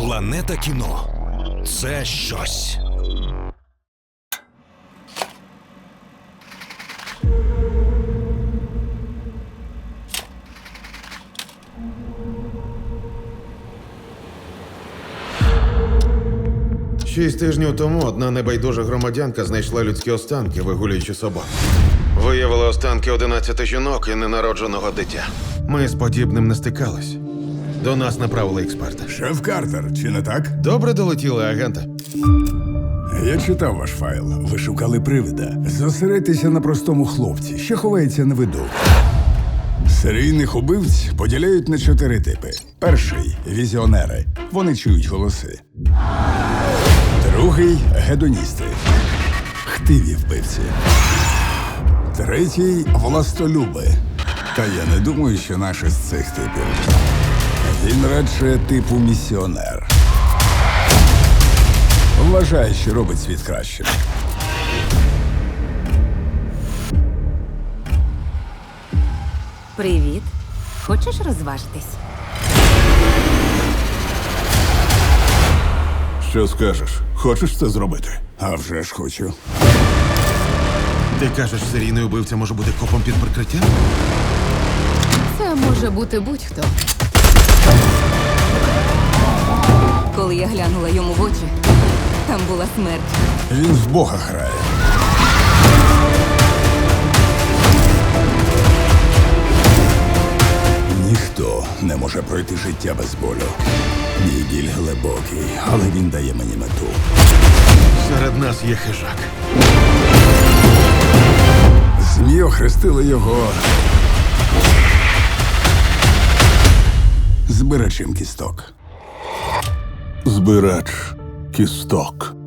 Планета кіно це щось. Шість тижнів тому одна небайдужа громадянка знайшла людські останки, вигулюючи собак. Виявили останки 11 жінок і ненародженого дитя. Ми з подібним не стикались. До нас направили експерта. Шеф Картер, чи не так? Добре долетіли, агенти. Я читав ваш файл. Ви шукали привида. Зосередьтеся на простому хлопці, що ховається на виду. Серійних убивць поділяють на чотири типи: перший візіонери. Вони чують голоси. Другий гедоністи. Хтиві вбивці. Третій властолюби. Та я не думаю, що наш із цих типів. Він радше типу місіонер. Вважає, що робить світ кращим. Привіт. Хочеш розважитись? Що скажеш? Хочеш це зробити? А вже ж хочу. Ти кажеш, серійний убивця може бути копом під прикриттям? Це може бути будь-хто. Я глянула йому в очі, там була смерть. Він в Бога грає. Ніхто не може пройти життя без болю. Мій біль глибокий, але він дає мені мету. Серед нас є хижак. ЗМІ охрестили його збирачем кісток. Збирач кісток.